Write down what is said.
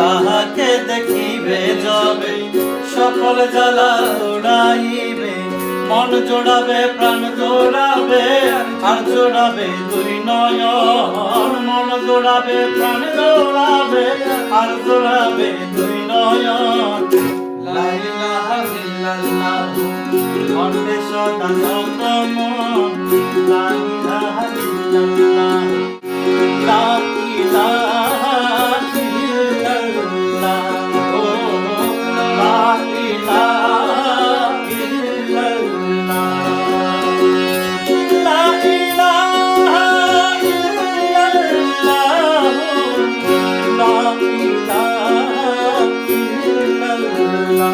তাহাকে দেখিবে যবে, সকল জ্বালা উড়াইবে, মন জোড়াবে, প্রাণ জোড়াবে, আর জোড়াবে দুই নয়ন। মন জোড়াবে, প্রাণ জোড়াবে, আর জোড়াবে দুই নয়ন। লা ইলাহা ইল্লাল্লাহ কণ্ঠে সদা মন। লা ইলাহা ইল্লাল্লাহ।